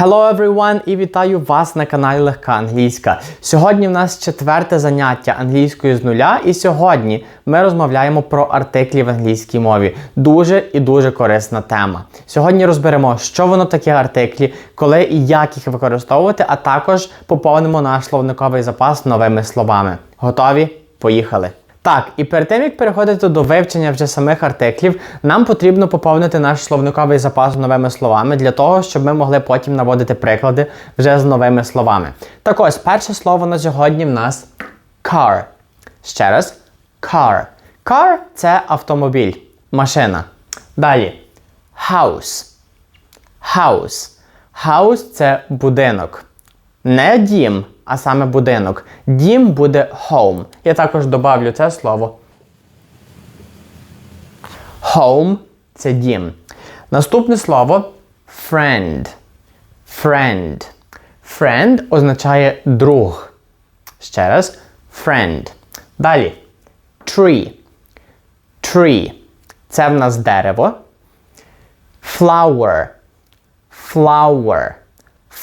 Hello everyone і вітаю вас на каналі Легка Англійська. Сьогодні в нас четверте заняття англійської з нуля, і сьогодні ми розмовляємо про артиклі в англійській мові. Дуже і дуже корисна тема. Сьогодні розберемо, що воно таке артиклі, коли і як їх використовувати, а також поповнимо наш словниковий запас новими словами. Готові? Поїхали! Так, і перед тим як переходити до вивчення вже самих артиклів, нам потрібно поповнити наш словниковий запас новими словами для того, щоб ми могли потім наводити приклади вже з новими словами. Так ось, перше слово на сьогодні в нас car. Ще раз, car. Car – це автомобіль, машина. Далі house. House. House – це будинок. Не дім, а саме будинок. Дім буде home. Я також добавлю це слово. Home це дім. Наступне слово friend. Friend. Friend означає друг. Ще раз. Friend. Далі. Tree. Tree. Це в нас дерево. Flower. Flower.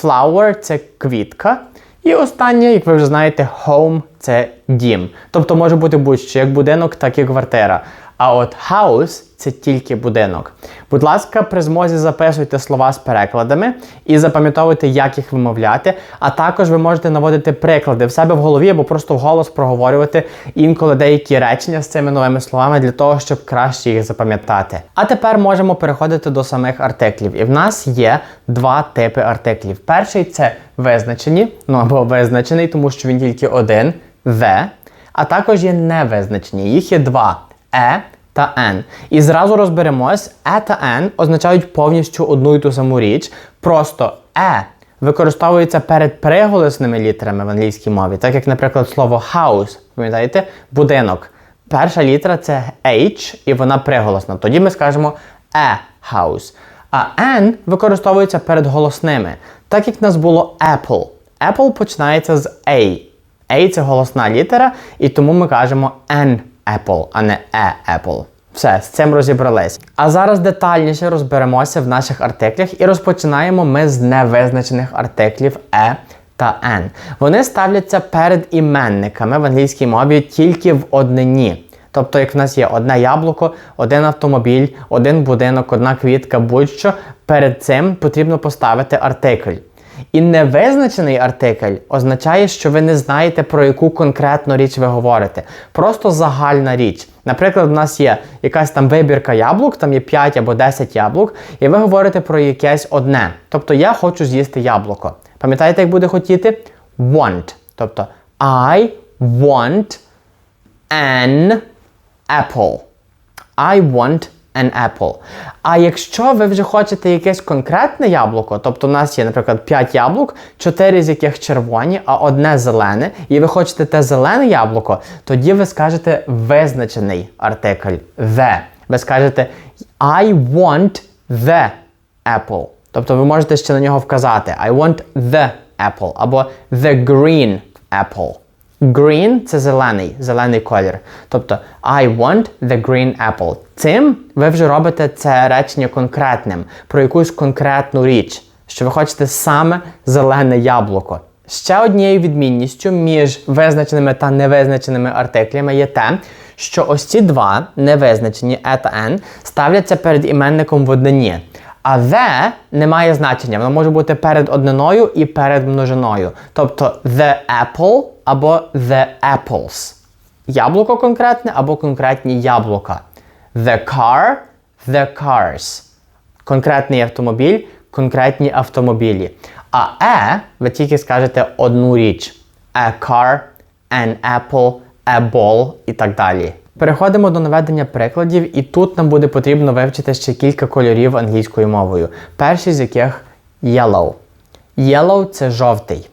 Flower це квітка. І останнє, як ви вже знаєте, home це дім. Тобто може бути будь-що як будинок, так і квартира. А от house це тільки будинок. Будь ласка, при змозі записуйте слова з перекладами і запам'ятовуйте, як їх вимовляти. А також ви можете наводити приклади в себе в голові або просто вголос проговорювати інколи деякі речення з цими новими словами для того, щоб краще їх запам'ятати. А тепер можемо переходити до самих артиклів. І в нас є два типи артиклів. Перший це визначені, ну або визначений, тому що він тільки один the, а також є невизначені. Їх є два е та n. І зразу розберемось, е та n означають повністю одну і ту саму річ. Просто е використовується перед приголосними літерами в англійській мові, так як, наприклад, слово house, пам'ятаєте, будинок. Перша літера це H, і вона приголосна. Тоді ми скажемо a house. А N використовується перед голосними, так як в нас було Apple. Apple починається з A. A це голосна літера, і тому ми кажемо N Apple, а не E Apple. Все, з цим розібрались. А зараз детальніше розберемося в наших артиклях і розпочинаємо ми з невизначених артиклів E та N. Вони ставляться перед іменниками в англійській мові тільки в однині. Тобто, як в нас є одне яблуко, один автомобіль, один будинок, одна квітка, будь-що, перед цим потрібно поставити артикль. І невизначений артикль означає, що ви не знаєте, про яку конкретну річ ви говорите. Просто загальна річ. Наприклад, у нас є якась там вибірка яблук, там є 5 або 10 яблук, і ви говорите про якесь одне. Тобто я хочу з'їсти яблуко. Пам'ятаєте, як буде хотіти? Want. Тобто I want an apple. I want an apple. А якщо ви вже хочете якесь конкретне яблуко, тобто у нас є, наприклад, 5 яблук, 4 з яких червоні, а одне зелене, і ви хочете те зелене яблуко, тоді ви скажете визначений артикль the. Ви скажете I want the apple. Тобто ви можете ще на нього вказати I want the apple або the green apple. Green це зелений, зелений колір. Тобто I want the green apple. Цим ви вже робите це речення конкретним, про якусь конкретну річ, що ви хочете саме зелене яблуко. Ще однією відмінністю між визначеними та невизначеними артиклями є те, що ось ці два невизначені e та n ставляться перед іменником в однині. А the не має значення, воно може бути перед одниною і перед множиною. Тобто the apple або the apples. Яблуко конкретне або конкретні яблука. The car, the cars. Конкретний автомобіль, конкретні автомобілі. А е ви тільки скажете одну річ: a car, an apple, a ball і так далі. Переходимо до наведення прикладів, і тут нам буде потрібно вивчити ще кілька кольорів англійською мовою. Перший з яких yellow. Yellow це жовтий.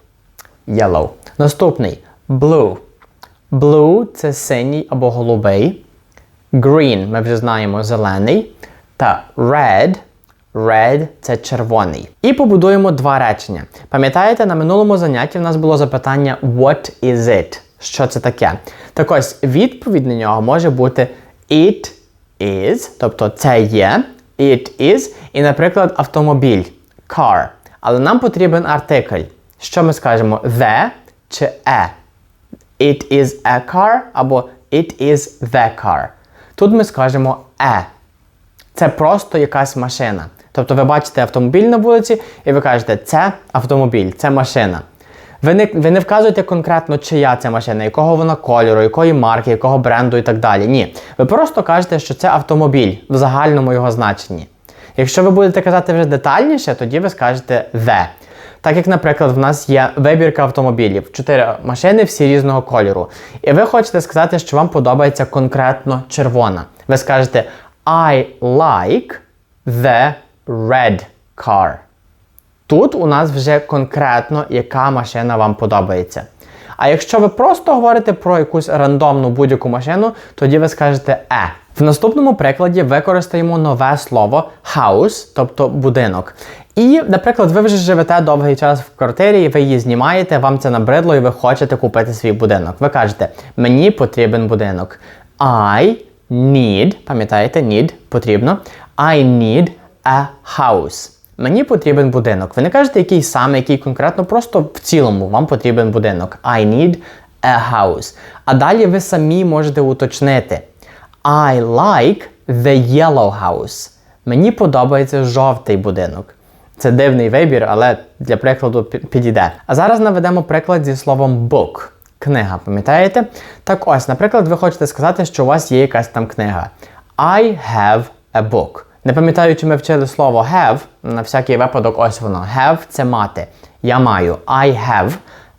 Yellow. Наступний blue. Blue це синій або голубий. Green ми вже знаємо зелений. Та red. Red це червоний. І побудуємо два речення. Пам'ятаєте, на минулому занятті в нас було запитання What is it? Що це таке? Так ось відповідь на нього може бути It is, тобто це є, it is, і, наприклад, автомобіль car. Але нам потрібен артикль. Що ми скажемо? The чи a? It is a car або it is the car. Тут ми скажемо a. Це просто якась машина. Тобто ви бачите автомобіль на вулиці, і ви кажете, це автомобіль, це машина. Ви не, ви не вказуєте конкретно, чия це машина, якого вона кольору, якої марки, якого бренду і так далі. Ні. Ви просто кажете, що це автомобіль в загальному його значенні. Якщо ви будете казати вже детальніше, тоді ви скажете the. Так як, наприклад, в нас є вибірка автомобілів, чотири машини всі різного кольору. І ви хочете сказати, що вам подобається конкретно червона. Ви скажете I like the red car. Тут у нас вже конкретно яка машина вам подобається. А якщо ви просто говорите про якусь рандомну будь-яку машину, тоді ви скажете е. В наступному прикладі використаємо нове слово house, тобто будинок. І, наприклад, ви вже живете довгий час в квартирі, ви її знімаєте, вам це набридло, і ви хочете купити свій будинок. Ви кажете, мені потрібен будинок. I need, пам'ятаєте, need потрібно. I need a house. Мені потрібен будинок. Ви не кажете, який саме, який конкретно, просто в цілому вам потрібен будинок. I need a house. А далі ви самі можете уточнити. I like the yellow house. Мені подобається жовтий будинок. Це дивний вибір, але для прикладу підійде. А зараз наведемо приклад зі словом book. Книга, пам'ятаєте? Так ось, наприклад, ви хочете сказати, що у вас є якась там книга. I have a book. Не пам'ятаю, чи ми вчили слово have. На всякий випадок, ось воно. Have це мати. Я маю. I have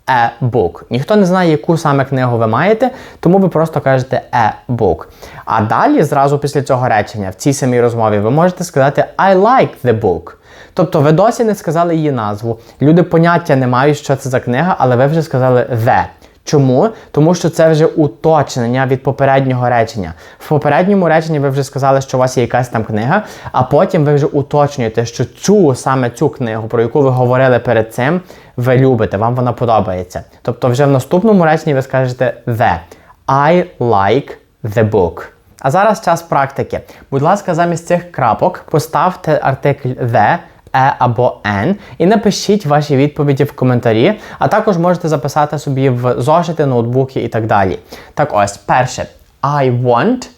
a book. Ніхто не знає, яку саме книгу ви маєте, тому ви просто кажете a book. А далі, зразу після цього речення, в цій самій розмові, ви можете сказати I like the book. Тобто ви досі не сказали її назву. Люди поняття не мають, що це за книга, але ви вже сказали the. Чому? Тому що це вже уточнення від попереднього речення. В попередньому реченні ви вже сказали, що у вас є якась там книга, а потім ви вже уточнюєте, що цю саме цю книгу, про яку ви говорили перед цим, ви любите, вам вона подобається. Тобто, вже в наступному реченні ви скажете the. I like the book. А зараз час практики. Будь ласка, замість цих крапок поставте артикль the е або n і напишіть ваші відповіді в коментарі, а також можете записати собі в зошити, ноутбуки і так далі. Так ось, перше. I want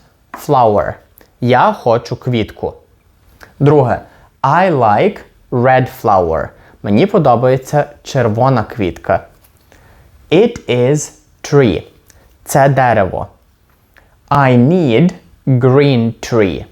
flower. Я хочу квітку. Друге. I like red flower. Мені подобається червона квітка. It is tree. Це дерево. I need green tree.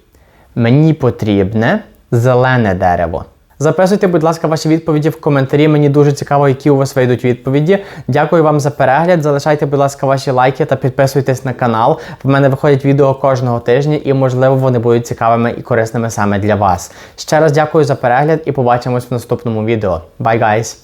Мені потрібне зелене дерево. Записуйте, будь ласка, ваші відповіді в коментарі. Мені дуже цікаво, які у вас вийдуть відповіді. Дякую вам за перегляд. Залишайте, будь ласка, ваші лайки та підписуйтесь на канал. В мене виходять відео кожного тижня, і можливо вони будуть цікавими і корисними саме для вас. Ще раз дякую за перегляд і побачимось в наступному відео. Bye, guys!